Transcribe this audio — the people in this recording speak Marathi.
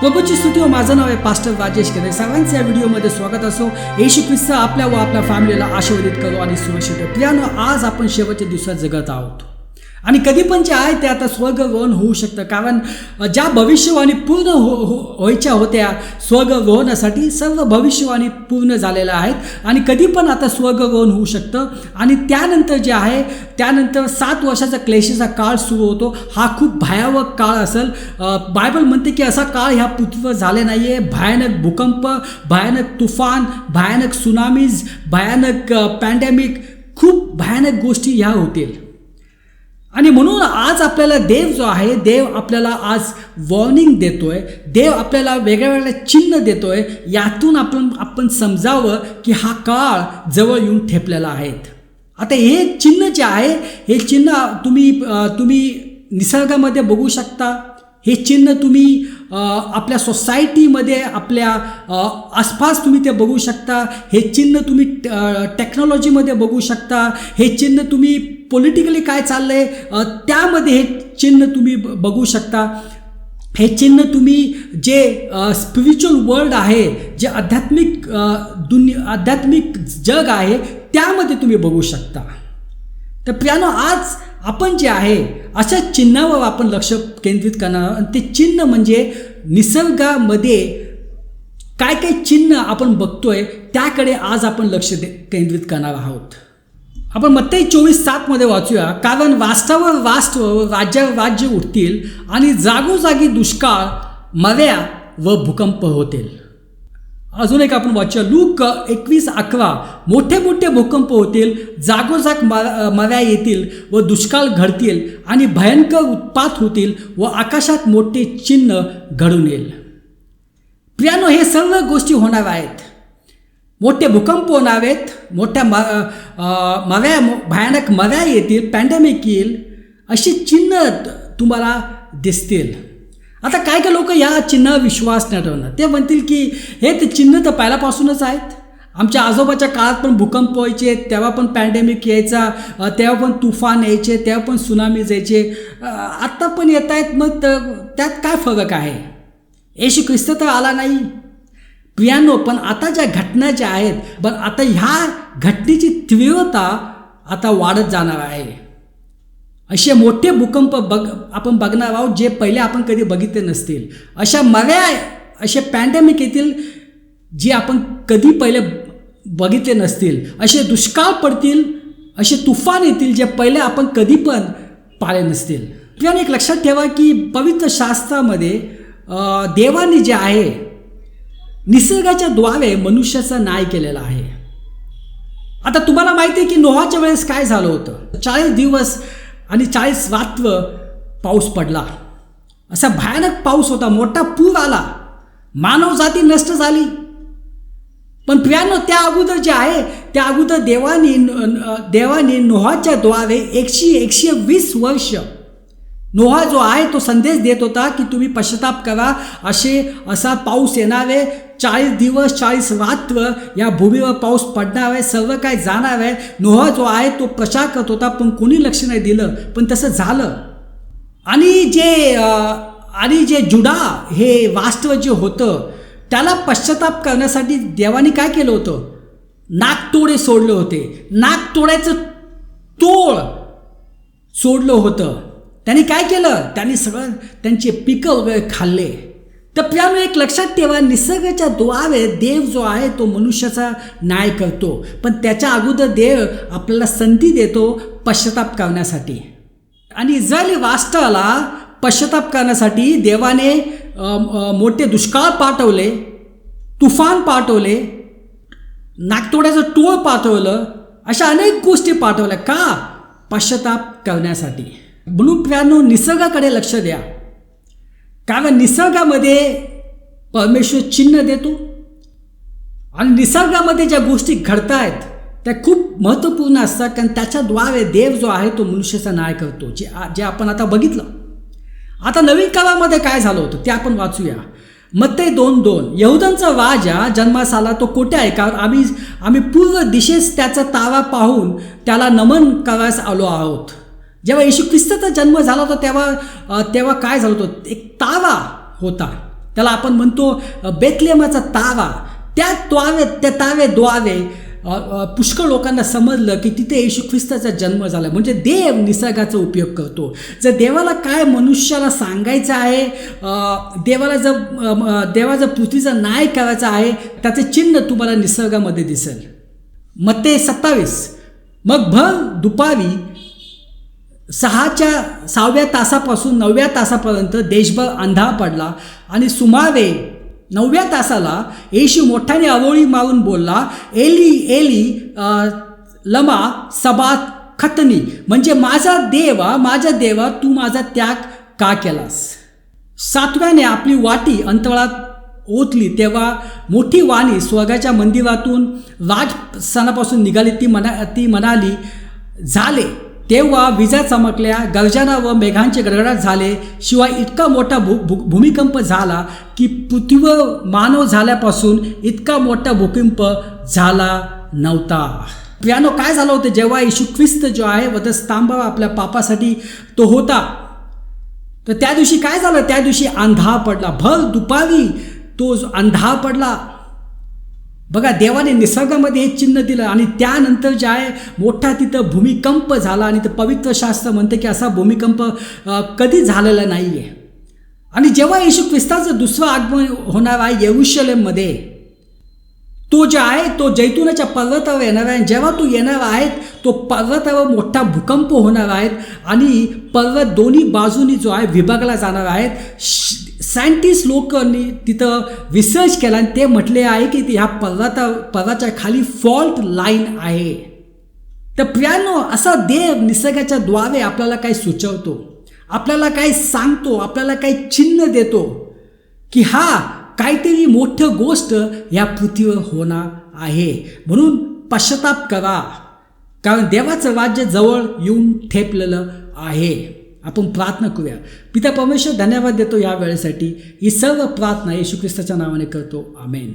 प्रभूची स्तुती हो. माझं नाव आहे पास्टर राजेश कदे सर्वांचं या व्हिडिओमध्ये स्वागत असो. येशू ख्रिस्त आपल्या व आपल्या फॅमिलीला आशीर्वादित करो आणि सुरक्षित ठेवो. प्रियानो आज आपण शेवटच्या दिवसात जगत आहोत. आणि कधी पण जे आहे ते आता स्वर्गरोहण होऊ शकतं. कारण ज्या भविष्यवाणी पूर्ण हो हो व्हायच्या होत्या स्वर्गरोहणासाठी सर्व भविष्यवाणी पूर्ण झालेल्या आहेत. आणि कधी पण आता स्वर्गरोहण होऊ शकतं. आणि त्यानंतर जे आहे त्यानंतर सात वर्षाचा क्लेशीचा काळ सुरू होतो. हा खूप भयावह काळ असेल. बायबल म्हणते की असा काळ ह्या पृथ्वीवर झाले नाही आहे भयानक भूकंप भयानक तुफान भयानक सुनामीज भयानक पॅन्डेमिक खूप भयानक गोष्टी ह्या होतील. आणि म्हणून आज आपल्याला देव जो आहे देव आपल्याला आज वॉर्निंग देतोय देव आपल्याला वेगळ्या वेगळ्या चिन्ह देतोय यातून आपण आपण समजावं की हा काळ जवळ येऊन ठेपलेला आहेत आता हे चिन्ह जे आहे हे चिन्ह तुम्ही तुम्ही निसर्गामध्ये बघू शकता. हे चिन्ह तुम्ही आपल्या सोसायटीमध्ये आपल्या आसपास तुम्ही ते बघू शकता. हे चिन्ह तुम्ही टेक्नॉलॉजीमध्ये बघू शकता. हे चिन्ह तुम्ही पॉलिटिकली काय चाललं आहे त्यामध्ये हे चिन्ह तुम्ही ब- बघू शकता. हे चिन्ह तुम्ही जे स्पिरिच्युअल वर्ल्ड आहे जे आध्यात्मिक दुनिया आध्यात्मिक जग आहे त्यामध्ये तुम्ही बघू शकता. तर प्रियानो आज आपण जे आहे अशा चिन्हावर आपण लक्ष केंद्रित करणार आहोत. आणि ते चिन्ह म्हणजे निसर्गामध्ये काय काय चिन्ह आपण बघतोय त्याकडे आज आपण लक्ष दे केंद्रित करणार आहोत. आपण मत्ताई चोवीस सातमध्ये वाचूया. कारण वास्तवावर वास्तव राज्या राज्य उठतील आणि जागोजागी दुष्काळ मव्या व भूकंप होतील. अजून एक आपण वाचूया. लूक एकवीस अकरा. मोठे मोठे भूकंप होतील जागोजाग मव्या येतील व दुष्काळ घडतील आणि भयंकर उत्पात होतील व आकाशात मोठे चिन्ह घडून येईल. प्रियानो हे सर्व गोष्टी होणार आहेत. मोठे भूकंप होणावेत मोठ्या म मव्या भयानक मव्या येतील पॅन्डेमिक येईल अशी चिन्ह तुम्हाला दिसतील. आता काय काय लोक या चिन्हावर विश्वास नाही ठेवणार? ते म्हणतील की हे ते चिन्ह तर पहिल्यापासूनच आहेत. आमच्या आजोबाच्या काळात पण भूकंप व्हायचे तेव्हा पण पॅन्डेमिक यायचा तेव्हा पण तुफान यायचे तेव्हा पण सुनामीज यायचे आत्ता पण येत आहेत मग त्यात काय फरक आहे? येशू ख्रिस्त तर आला नाही. पियानो पण आता ज्या घटना ज्या आहेत पण आता ह्या घटनेची तीव्रता आता वाढत जाणार आहे. असे मोठे भूकंप बघ आपण बघणार आहोत जे पहिले आपण कधी बघितले नसतील. अशा मऱ्या असे पॅन्डेमिक येतील जे आपण कधी पहिले बघितले नसतील. असे दुष्काळ पडतील असे तुफान येतील जे पहिले आपण कधी पण पाळे नसतील. प्रियाने एक लक्षात ठेवा की पवित्र शास्त्रामध्ये देवाने जे आहे निसर्गाच्या द्वारे मनुष्याचा न्याय केलेला आहे. आता तुम्हाला माहिती आहे की नोहाच्या वेळेस काय झालं होतं? चाळीस दिवस आणि चाळीस रात्र पाऊस पडला. असा भयानक पाऊस होता मोठा पूर आला. मानवजाती नष्ट झाली. पण प्रियानो त्या अगोदर जे आहे त्या अगोदर देवाने देवाने नोहाच्या द्वारे एकशे एकशे वीस वर्ष नोहा जो आहे तो संदेश देत होता की तुम्ही पश्चाताप करा. असे असा पाऊस येणार आहे. चाळीस दिवस चाळीस रात्र या भूमीवर पाऊस पडणार आहे. सर्व काय जाणार आहे. नोहा जो आहे तो प्रचार करत होता पण कोणी लक्ष नाही दिलं. पण तसं झालं. आणि जे आणि जे जुडा हे वास्तव जे होतं त्याला पश्चाताप करण्यासाठी देवाने काय केलं होतं? नागतोडे सोडले होते. नागतोड्याचं तोळ सोडलं होतं. त्यांनी काय केलं? त्यांनी सगळं त्यांचे पिकं वगैरे खाल्ले. तर त्यामुळे एक लक्षात ठेवा निसर्गाच्या दुआवे देव जो आहे तो मनुष्याचा न्याय करतो. पण त्याच्या अगोदर देव आपल्याला संधी देतो पश्चाताप करण्यासाठी. आणि इस्रायली राष्ट्राला पश्चाताप करण्यासाठी देवाने मोठे दुष्काळ पाठवले तुफान पाठवले नागतोड्याचं टोळ पाठवलं अशा अनेक गोष्टी पाठवल्या का? पश्चाताप करण्यासाठी. ब्लू प्रियानो निसर्गाकडे लक्ष द्या. कारण निसर्गामध्ये परमेश्वर चिन्ह देतो. आणि निसर्गामध्ये ज्या गोष्टी घडत आहेत त्या खूप महत्त्वपूर्ण असतात. कारण त्याच्याद्वारे देव जो आहे तो मनुष्याचा न्याय करतो. जे जे आपण आता बघितलं. आता नवीन काळामध्ये काय झालं होतं ते आपण वाचूया. मग ते दोन दोन. यहुदांचा राजा जन्मास आला तो कोठे आहे कारण आम्ही आम्ही पूर्व दिशेस त्याचा तारा पाहून त्याला नमन करायस आलो आहोत. जेव्हा येशू ख्रिस्ताचा जन्म झाला होता तेव्हा तेव्हा काय झालं होतं? एक तारा होता. त्याला आपण म्हणतो बेतलेमाचा तावा. त्या त्वावे त्या तावे द्वावे पुष्कळ लोकांना समजलं की तिथे येशू ख्रिस्ताचा जन्म झाला. म्हणजे देव निसर्गाचा उपयोग करतो. जर देवाला काय मनुष्याला सांगायचं आहे देवाला जर देवा जर पृथ्वीचा न्याय करायचा आहे त्याचे चिन्ह तुम्हाला निसर्गामध्ये दिसेल. मग ते सत्तावीस. मग भर दुपारी सहाच्या सहाव्या तासापासून नवव्या तासापर्यंत देशभर अंधार पडला आणि सुमारे नवव्या तासाला येशू मोठ्याने आवोळी मारून बोलला एली एली लमा सबात खतनी म्हणजे माझा देवा माझा देवा तू माझा त्याग का केलास? सातव्याने आपली वाटी अंतराळात ओतली तेव्हा मोठी वाणी स्वर्गाच्या मंदिरातून राजस्थानापासून निघाली. ती म्हणा ती म्हणाली झाले तेव्हा विजा चमकल्या गर्जना व मेघांचे गडगडाट झाले. शिवाय इतका मोठा भू भू भूमिकंप झाला की पृथ्वीवर मानव झाल्यापासून इतका मोठा भूकंप झाला नव्हता. प्रियानो काय झालं होतं? जेव्हा येशू ख्रिस्त जो आहे वधस्तंभावर आपल्या पापासाठी तो होता. तर त्या दिवशी काय झालं? त्या दिवशी अंधार पडला. भर दुपारी तो जो अंधार पडला. बघा देवाने निसर्गामध्ये हे चिन्ह दिलं आणि त्यानंतर जे आहे मोठा तिथं भूमिकंप झाला आणि ते पवित्र शास्त्र म्हणते की असा भूमिकंप कधी झालेला नाही आहे आणि जेव्हा येशू ख्रिस्ताचं दुसरं आगमन होणार आहे येरुशलेममध्ये तो जे आहे तो जैतुनाच्या पर्वतावर येणार आहे जेव्हा तो येणार आहेत तो पर्वतावर मोठा भूकंप होणार आहेत आणि पर्वत दोन्ही बाजूनी जो आहे विभागला जाणार आहेत. सायंटिस्ट लोकांनी तिथं रिसर्च केला आणि ते म्हटले आहे की ह्या पर्वता पर्वताच्या खाली फॉल्ट लाईन आहे. तर प्रियानो असा देव निसर्गाच्या द्वारे आपल्याला काही सुचवतो आपल्याला काही सांगतो आपल्याला काही चिन्ह देतो की हा काहीतरी मोठं गोष्ट या पृथ्वीवर होणार आहे. म्हणून पश्चाताप करा. कारण देवाचं राज्य जवळ येऊन ठेपलेलं आहे. आपण प्रार्थना करूया. पिता परमेश्वर धन्यवाद देतो या वेळेसाठी. ही सर्व प्रार्थना येशू ख्रिस्ताच्या नावाने करतो. आमेन.